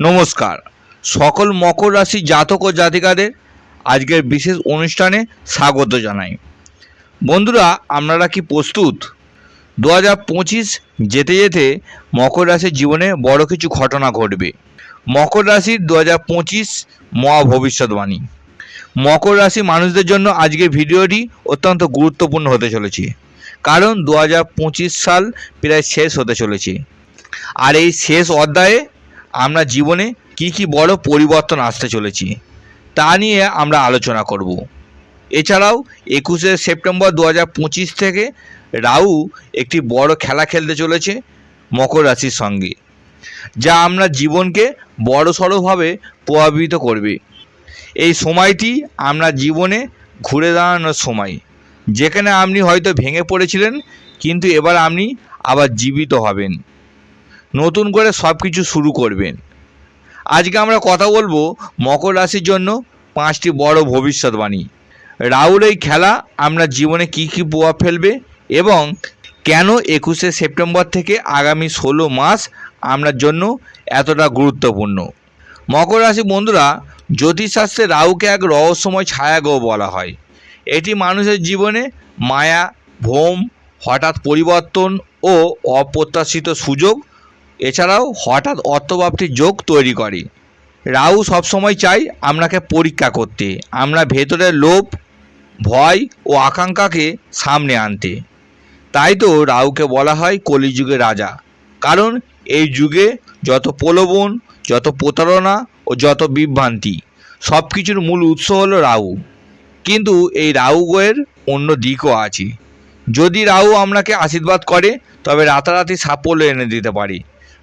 নমস্কার। সকল মকর রাশি জাতক ও জাতিকাদের আজকের বিশেষ অনুষ্ঠানে স্বাগত জানাই। বন্ধুরা, আপনারা কি প্রস্তুত? দু হাজার পঁচিশ যেতে যেতে মকর রাশির জীবনে বড় কিছু ঘটনা ঘটবে। মকর রাশির দু হাজার পঁচিশ মহা ভবিষ্যৎবাণী মকর রাশি মানুষদের জন্য আজকের ভিডিওটি অত্যন্ত গুরুত্বপূর্ণ হতে চলেছে। কারণ দু হাজার পঁচিশ সাল প্রায় শেষ হতে চলেছে। আর এই শেষ অধ্যায়ে আমরা জীবনে কি কি বড় পরিবর্তন আসতে চলেছি, তা নিয়ে আমরা আলোচনা করব। এছাড়াও একুশে সেপ্টেম্বর দু থেকে রাহু একটি বড় খেলা খেলতে চলেছে মকর রাশির সঙ্গে, যা আমরা জীবনকে বড় সড়োভাবে প্রভাবিত করবে। এই সময়টি আমরা জীবনে ঘুরে দাঁড়ানোর সময়, যেখানে আপনি হয়তো ভেঙে পড়েছিলেন, কিন্তু এবার আপনি আবার জীবিত হবেন। নতুন করে সব কিছু শুরু করবেন। আজকে আমরা কথা বলব মকর রাশির জন্য পাঁচটি বড় ভবিষ্যৎবাণী। রাহুল এই খেলা আমরা জীবনে কি কি প্রভাব ফেলবে এবং কেন একুশে সেপ্টেম্বর থেকে আগামী ষোলো মাস আপনার জন্য এতটা গুরুত্বপূর্ণ? মকর রাশি বন্ধুরা, জ্যোতিষশাস্ত্রে রাহুকে এক রহস্যময় ছায়াগ্রহ বলা হয়। এটি মানুষের জীবনে মায়া, ভ্রম, হঠাৎ পরিবর্তন ও অপ্রত্যাশিত সুযোগ এছাড়াও হঠাৎ অর্থপ্রাপ্তির যোগ তৈরি করে। রাহু সবসময় চাই আপনাকে পরীক্ষা করতে, আমরা ভেতরের লোভ, ভয় ও আকাঙ্ক্ষাকে সামনে আনতে। তাই তো রাহুকে বলা হয় কলিযুগের রাজা। কারণ এই যুগে যত প্রলোভন, যত প্রতারণা ও যত বিভ্রান্তি সব কিছুর মূল উৎস হলো রাহু। কিন্তু এই রাহু অন্য দিকও আছে। যদি রাহু আপনাকে আশীর্বাদ করে, তবে রাতারাতি সাফল্য এনে দিতে পারে।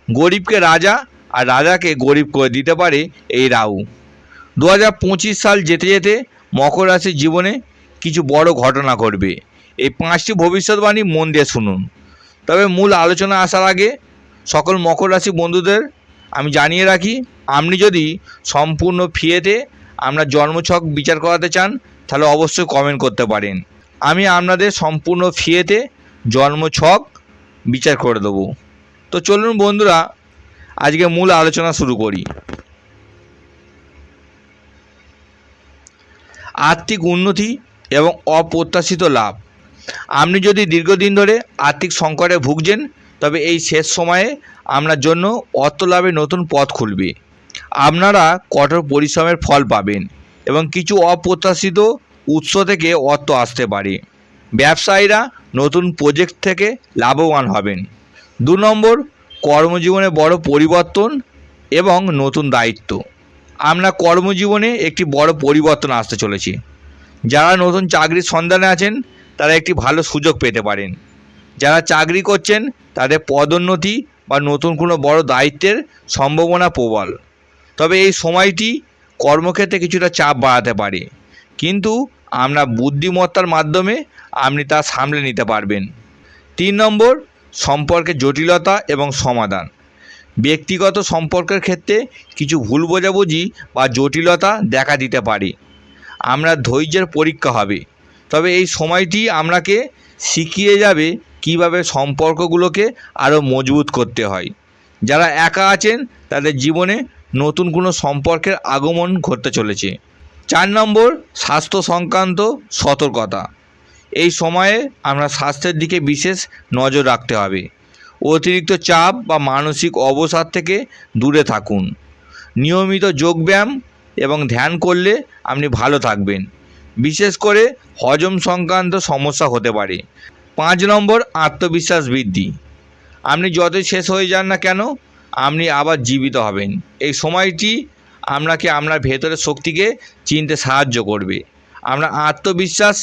গরিবকে রাজা আর রাজাকে গরিব করে দিতে পারে এই রাহু। দু হাজার পঁচিশ সাল যেতে যেতে মকর রাশির জীবনে কিছু বড় ঘটনা ঘটবে। এই পাঁচটি ভবিষ্যৎবাণী মন দিয়ে শুনুন। তবে মূল আলোচনা আসার আগে সকল মকর রাশি বন্ধুদের আমি জানিয়ে রাখি, আপনি যদি সম্পূর্ণ ফিয়েতে আপনার জন্মছক বিচার করাতে চান, তাহলে অবশ্যই কমেন্ট করতে পারেন। আমি আপনাদের সম্পূর্ণ ফিয়েতে জন্মছক বিচার করে দেবো। তো চলুন বন্ধুরা, আজকে মূল আলোচনা শুরু করি। আর্থিক উন্নতি এবং অপ্রত্যাশিত লাভ। আপনি যদি দীর্ঘদিন ধরে আর্থিক সংকটে ভুগছেন, তবে এই শেষ সময়ে আপনার জন্য অর্থ লাভের নতুন পথ খুলবে। আপনারা কঠোর পরিশ্রমের ফল পাবেন এবং কিছু অপ্রত্যাশিত উৎস থেকে অর্থ আসতে পারে। ব্যবসায়ীরা নতুন প্রজেক্ট থেকে লাভবান হবেন। দু নম্বর, কর্মজীবনে বড় পরিবর্তন এবং নতুন দায়িত্ব। আমরা কর্মজীবনে একটি বড় পরিবর্তন আসতে চলেছি। যারা নতুন চাকরির সন্ধানে আছেন, তারা একটি ভালো সুযোগ পেতে পারেন। যারা চাকরি করছেন, তাদের পদোন্নতি বা নতুন কোনো বড় দায়িত্বের সম্ভাবনা প্রবল। তবে এই সময়টি কর্মক্ষেত্রে কিছুটা চাপ বাড়াতে পারে। কিন্তু আমরা বুদ্ধিমত্তার মাধ্যমে আপনি তা সামলে নিতে পারবেন। তিন নম্বর সম্পর্কের জটিলতা এবং সমাধান। ব্যক্তিগত সম্পর্কের ক্ষেত্রে কিছু ভুল বোঝাবুঝি বা জটিলতা দেখা দিতে পারে। আমরা ধৈর্যের পরীক্ষা হবে। তবে এই সময়টি আপনাকে শিখিয়ে যাবে কীভাবে সম্পর্কগুলোকে আরও মজবুত করতে হয়। যারা একা আছেন, তাদের জীবনে নতুন কোনো সম্পর্কের আগমন ঘটতে চলেছে। চার নম্বর, স্বাস্থ্য সংক্রান্ত সতর্কতা। এই সময়ে আমরা স্বাস্থ্যের দিকে বিশেষ নজর রাখতে হবে। অতিরিক্ত চাপ বা মানসিক অবসাদ থেকে দূরে থাকুন। নিয়মিত যোগব্যায়াম এবং ধ্যান করলে আপনি ভালো থাকবেন। বিশেষ করে হজম সংক্রান্ত সমস্যা হতে পারে। পাঁচ নম্বর, আত্মবিশ্বাস বৃদ্ধি। আপনি যতই শেষ হয়ে যান না কেন, আপনি আবার জীবিত হবেন। এই সময়টি আপনাকে আপনার ভেতরের শক্তিকে চিনতে সাহায্য করবে। আপনার আত্মবিশ্বাস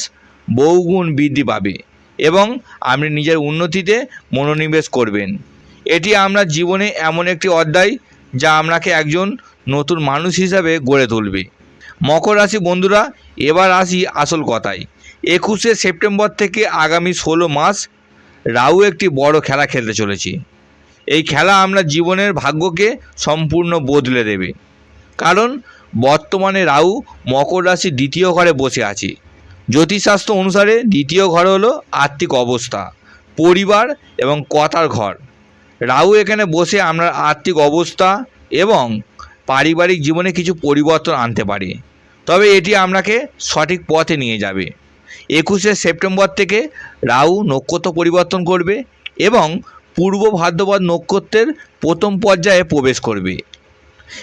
বহুগুণ বৃদ্ধি পাবে এবং আপনি নিজের উন্নতিতে মনোনিবেশ করবেন। এটি আপনার জীবনে এমন একটি অধ্যায় যা আপনাকে একজন নতুন মানুষ হিসাবে গড়ে তুলবে। মকর রাশি বন্ধুরা, এবার আসি আসল কথায়। একুশে সেপ্টেম্বর থেকে আগামী ষোলো মাস রাহু একটি বড় খেলা খেলতে চলেছে। এই খেলা আমরা জীবনের ভাগ্যকে সম্পূর্ণ বদলে দেবে। কারণ বর্তমানে রাহু মকর রাশির দ্বিতীয় ঘরে বসে আছে। জ্যোতিষশাস্ত্র অনুসারে দ্বিতীয় ঘর হলো আর্থিক অবস্থা, পরিবার এবং কথার ঘর। রাহু এখানে বসে আপনার আর্থিক অবস্থা এবং পারিবারিক জীবনে কিছু পরিবর্তন আনতে পারে। তবে এটি আপনাকে সঠিক পথে নিয়ে যাবে। একুশে সেপ্টেম্বর থেকে রাহু নক্ষত্র পরিবর্তন করবে এবং পূর্ব ভাদ্রপদ নক্ষত্রের প্রথম পর্যায়ে প্রবেশ করবে।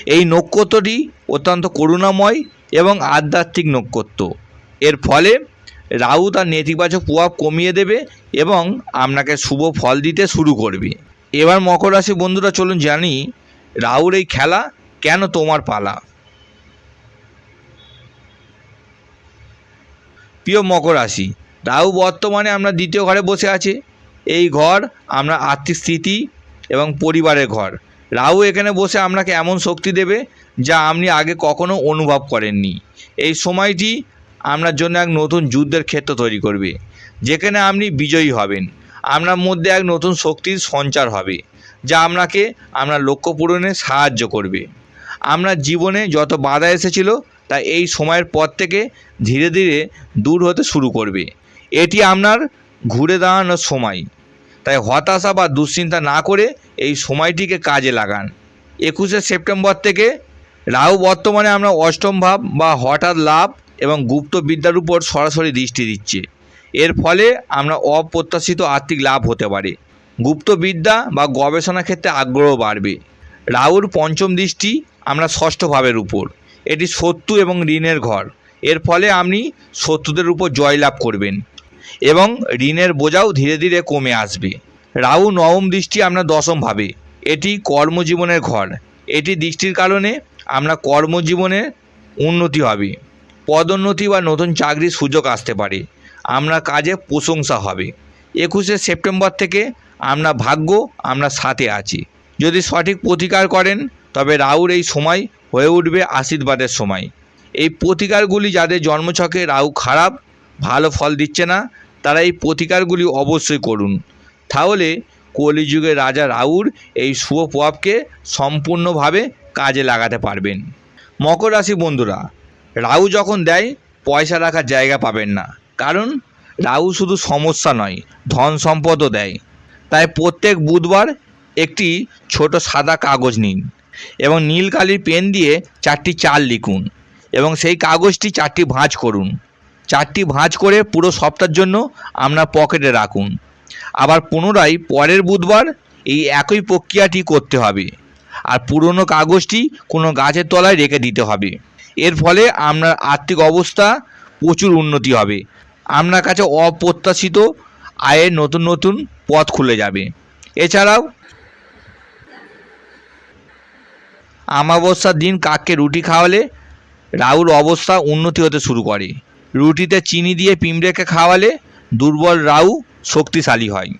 এই নক্ষত্রটি অত্যন্ত করুণাময় এবং আধ্যাত্মিক নক্ষত্র। এর ফলে রাহু তার নেতিবাচক প্রভাব কমিয়ে দেবে এবং আপনাকে শুভ ফল দিতে শুরু করবে। এবার মকর রাশি বন্ধুরা, চলুন জানি রাহুর এই খেলা কেন তোমার পালা? প্রিয় মকর রাশি, রাহু বর্তমানে আমরা দ্বিতীয় ঘরে বসে আছে। এই ঘর আমরা আর্থিক স্থিতি এবং পরিবারের ঘর। রাহু এখানে বসে আপনাকে এমন শক্তি দেবে যা আপনি আগে কখনো অনুভব করেননি। এই সময়টি আপনার জন্য এক নতুন যুদ্ধের ক্ষেত্র তৈরি করবে, যেখানে আপনি বিজয়ী হবেন। আপনার মধ্যে এক নতুন শক্তির সঞ্চার হবে, যা আপনাকে আপনার লক্ষ্য পূরণে সাহায্য করবে। আপনার জীবনে যত বাধা এসেছিল, তা এই সময়ের পর থেকে ধীরে ধীরে দূর হতে শুরু করবে। এটি আপনার ঘুরে দাঁড়ানোর সময়। তাই হতাশা বা দুশ্চিন্তা না করে এই সময়টিকে কাজে লাগান। একুশে সেপ্টেম্বর থেকে রাহু বর্তমানে আমরা অষ্টম ভাব বা হঠাৎ লাভ এবং গুপ্ত বিদ্যার উপর সরাসরি দৃষ্টি দিচ্ছে। এর ফলে আমরা অপ্রত্যাশিত আর্থিক লাভ হতে পারে। গুপ্ত বিদ্যা বা গবেষণা ক্ষেত্রে আগ্রহ বাড়বে। রাহুর পঞ্চম দৃষ্টি আমরা ষষ্ঠ ভাবের উপর। এটি শত্রু এবং ঋণের ঘর। এর ফলে আপনি শত্রুদের উপর জয়লাভ করবেন এবং ঋণের বোঝাও ধীরে ধীরে কমে আসবে। রাহু নবম দৃষ্টি আমরা দশম ভাবে। এটি কর্মজীবনের ঘর। এটি দৃষ্টির কারণে আমরা কর্মজীবনে উন্নতি হবে। পদোন্নতি বা নতুন চাকরির সুযোগ আসতে পারে। আমরা কাজে প্রশংসা হবে। একুশে সেপ্টেম্বর থেকে আমরা ভাগ্য, আমরা সাথে আছি। যদি সঠিক প্রতিকার করেন, তবে রাহুর এই সময় হয়ে উঠবে আশীর্বাদের সময়। এই প্রতিকারগুলি যাদের জন্মছকে রাহু খারাপ, ভালো ফল দিচ্ছে না, তারা এই প্রতিকারগুলি অবশ্যই করুন। তাহলে কলিযুগের রাজা রাহুর এই শুভ প্রভাবকে সম্পূর্ণভাবে কাজে লাগাতে পারবেন। মকর রাশি বন্ধুরা রাহু যখন দেয়, পয়সা রাখার জায়গা পাবেন না। কারণ রাহু শুধু সমস্যা নয়, ধন সম্পদও দেয়। তাই প্রত্যেক বুধবার একটি ছোট সাদা কাগজ নিন এবং নীল কালির পেন দিয়ে চারটি চাল লিখুন এবং সেই কাগজটি চারটি ভাঁজ করুন। চারটি ভাঁজ করে পুরো সপ্তাহের জন্য আপনার পকেটে রাখুন। আবার পুনরায় পরের বুধবার এই একই প্রক্রিয়াটি করতে হবে। আর পুরনো কাগজটি কোনো গাছের তলায় রেখে দিতে হবে। এর ফলে আপনার আর্থিক অবস্থা প্রচুর উন্নতি হবে। আপনার কাছে অপ্রত্যাশিত আয়ের নতুন নতুন পথ খুলে যাবে। এছাড়াও আমাবস্যার দিন কাককে রুটি খাওয়ালে রাহুর অবস্থা উন্নতি হতে শুরু করে। রুটিতে চিনি দিয়ে পিঁমড়েকে খাওয়ালে দুর্বল রাহু শক্তিশালী হয়।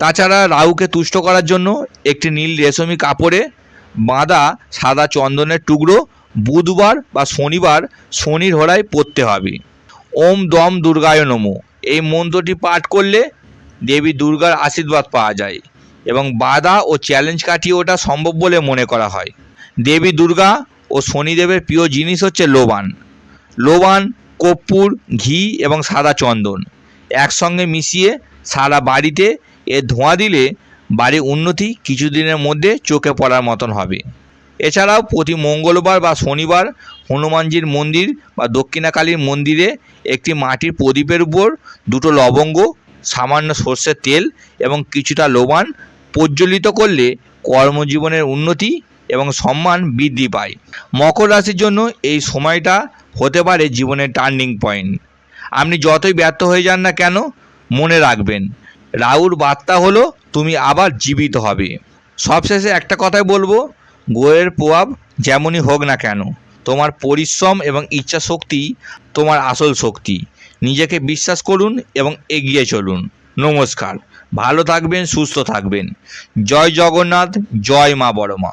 তাছাড়া রাহুকে তুষ্ট করার জন্য একটি নীল রেশমি কাপড়ে বাঁধা সাদা চন্দনের টুকরো বুধবার বা শনিবার শনির হোড়ায় পড়তে হবে। ওম দম দুর্গায় নমো। এই মন্ত্রটি পাঠ করলে দেবী দুর্গার আশীর্বাদ পাওয়া যায় এবং বাধা ও চ্যালেঞ্জ কাটিয়ে ওঠা সম্ভব বলে মনে করা হয়। দেবী দুর্গা ও শনিদেবের প্রিয় জিনিস হচ্ছে লোবান। লোবান, কর্পূর, ঘি এবং সাদা চন্দন একসঙ্গে মিশিয়ে সারা বাড়িতে এর ধোঁয়া দিলে বাড়ির উন্নতি কিছুদিনের মধ্যে চোখে পড়ার মতন হবে। এছাড়াও প্রতি মঙ্গলবার বা শনিবার হনুমানজির মন্দির বা দক্ষিণাকালীর মন্দিরে একটি মাটির প্রদীপের উপর দুটো লবঙ্গ, সামান্য সর্ষের তেল এবং কিছুটা লোবান প্রজ্বলিত করলে কর্মজীবনের উন্নতি এবং সম্মান বৃদ্ধি পায়। মকর রাশির জন্য এই সময়টা হতে পারে জীবনের টার্নিং পয়েন্ট আপনি যতই ব্যর্থ হয়ে যান না কেন, মনে রাখবেন, রাহুর বার্তা হলো তুমি আবার জীবিত হবে। সবশেষে একটা কথাই বলব গোয়ের প্রভাব যেমনই হোক না কেন, তোমার পরিশ্রম এবং ইচ্ছা শক্তি তোমার আসল শক্তি। নিজেকে বিশ্বাস করুন এবং এগিয়ে চলুন। নমস্কার। ভালো থাকবেন, সুস্থ থাকবেন। জয় জগন্নাথ, জয় মা বড় মা